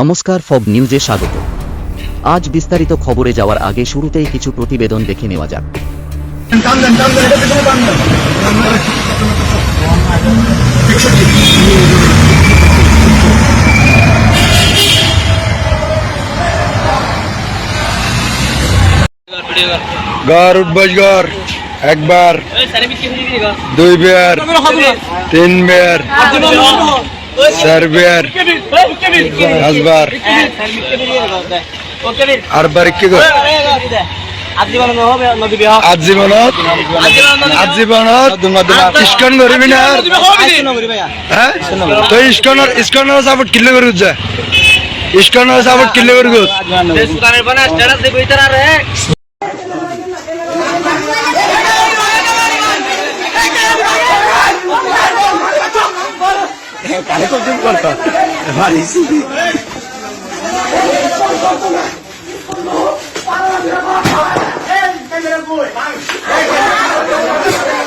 নমস্কার ফব নিউজে স্বাগত। আজ বিস্তারিত খবরে যাওয়ার আগে শুরুতেই কিছু প্রতিবেদন দেখে নেওয়া যাক। গড় উঠবস একবার দুই বেয়ার তিন বেয়ার চার বেয়ার পাঁচবার আর বার কি গো? আজীবনত? আজীবনত? ইস্কন করবি না? হ্যাঁ? তো ইস্কনের ইস্কনের সাপোর্ট কিল্লে করে যা ইস্কনের সাপোর্ট কিল্লে করে গুজ কারে কোচিং করতো এবার ইসি Hey,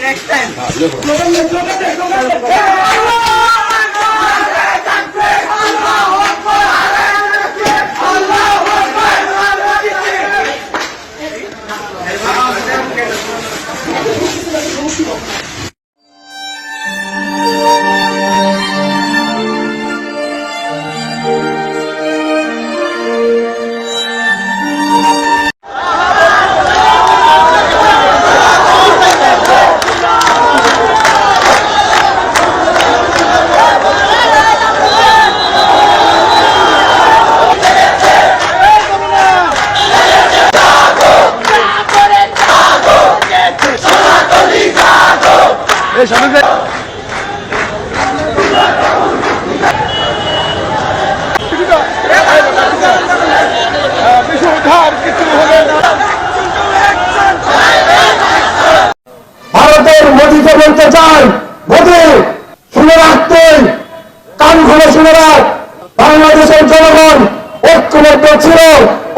next time. Ah, ভারতের মোদীকে বলতে চাই মোদী, শুনে রাখতে কান খুলে শুনে রাখ। বাংলাদেশের জনগণ ঐক্যবদ্ধ ছিল,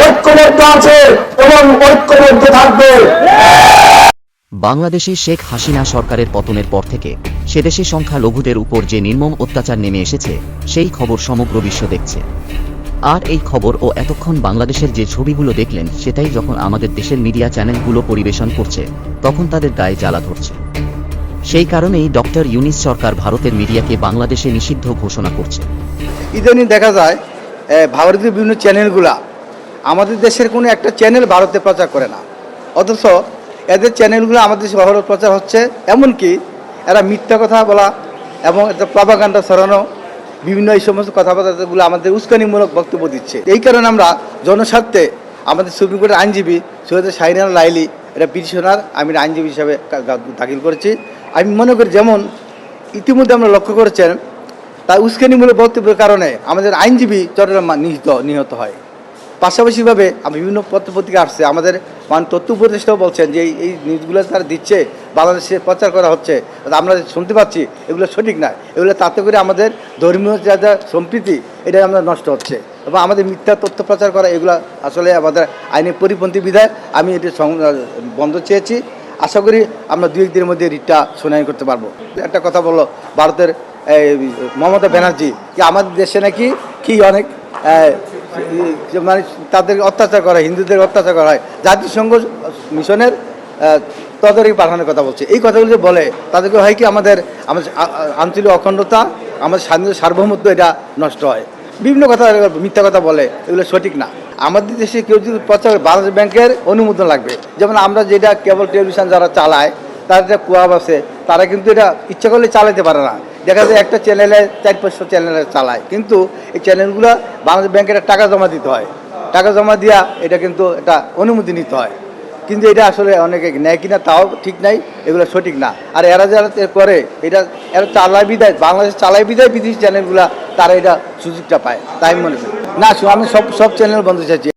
ঐক্যবদ্ধ আছে এবং ঐক্যবদ্ধ থাকবে। বাংলাদেশে শেখ হাসিনা সরকারের পতনের পর থেকে সেদেশে সংখ্যালঘুদের উপর যে নির্মম অত্যাচার নেমে এসেছে সেই খবর সমগ্র বিশ্ব দেখছে। আর এই খবর ও এতক্ষণ বাংলাদেশের যে ছবিগুলো দেখলেন সেটাই যখন আমাদের দেশের মিডিয়া চ্যানেলগুলো পরিবেশন করছে তখন তাদের গায়ে জ্বালা ধরছে। সেই কারণেই ডক্টর ইউনিস সরকার ভারতের মিডিয়াকে বাংলাদেশে নিষিদ্ধ ঘোষণা করছে। ইদানিং দেখা যায় এ, ভারতীয় বিভিন্ন চ্যানেলগুলা আমাদের দেশের কোনো একটা চ্যানেল ভারতে প্রচার করে না। অথচ এদের চ্যানেলগুলো আমাদের দেশে প্রচার হচ্ছে এমনকি এরা মিথ্যা কথা বলা এবং এটা প্রভাকাণ্ডা ছড়ানো বিভিন্ন এই সমস্ত কথাবার্তাগুলো আমাদের উস্কানিমূলক বক্তব্য দিচ্ছে। এই কারণে আমরা জনস্বার্থে আমাদের সুপ্রিম কোর্টের আইনজীবী সৈয়দ শাহিনার লাইলি, এটা পিটিশনার আমি আইনজীবী হিসাবে দাখিল করেছি। আমি মনে করি যেমন ইতিমধ্যে আমরা লক্ষ্য করেছেন তাই উস্কানিমূলক বক্তব্যের কারণে আমাদের আইনজীবী চট্টগ্রাম নিহিত, নিহত হয়। পাশাপাশিভাবে আমি বিভিন্ন পত্রপত্রিকা আসছে, আমাদের মান তথ্য উপদেষ্টাও বলছেন যে এই নিউজগুলো তারা দিচ্ছে, বাংলাদেশে প্রচার করা হচ্ছে। আমরা শুনতে পাচ্ছি, এগুলো সঠিক না। এগুলো তাতে করে আমাদের ধর্মীয় যা যা সম্প্রীতি, এটা আমরা নষ্ট হচ্ছে। এবং আমাদের মিথ্যা তথ্য প্রচার করা, এগুলো আসলে আমাদের আইনের পরিপন্থী বিধায় আমি এটি বন্ধ চেয়েছি। আশা করি আমরা দুই, একদিনের মধ্যে রিটটা শুনানি করতে পারব। একটা কথা বলল ভারতের মমতা ব্যানার্জি যে আমাদের দেশে নাকি কি অনেক মানে তাদের অত্যাচার করা, হিন্দুদের অত্যাচার করা হয়। জাতিসংঘ মিশনের তদারকি পাঠানোর কথা বলছে। এই কথাগুলো যে বলে, তাদেরকে হয় কি আমাদের আমাদের আঞ্চলিক অখণ্ডতা, আমাদের স্বাধীন সার্বভৌমত্ব, এটা নষ্ট হয়। বিভিন্ন কথা মিথ্যা কথা বলে, এগুলো সঠিক না। আমাদের দেশে কেউ যদি প্রচার বাংলাদেশ ব্যাংকের অনুমোদন লাগবে। যেমন আমরা যেটা কেবল টেলিভিশন যারা চালায় তার একটা কুয়াব আছে, তারা কিন্তু এটা ইচ্ছা করলে চালাতে পারে না। দেখা যায় একটা চ্যানেলে চার পাঁচশো চ্যানেলে চালায়। কিন্তু এই চ্যানেলগুলো বাংলাদেশ ব্যাংকে একটা টাকা জমা দিতে হয়। টাকা জমা দিয়া এটা কিন্তু এটা অনুমতি নিতে হয়। কিন্তু এটা আসলে অনেকে নেয় কিনা তাও ঠিক নাই, এগুলো সঠিক না। আর এরা যারা করে এটা, এরা চালায় বিদায়, বাংলাদেশ চালায় বিদায় বিদেশি চ্যানেলগুলা তারা এটা সুযোগটা পায়। তাই মনে করি। না, আমি সব সব চ্যানেল বন্ধ চাইছি।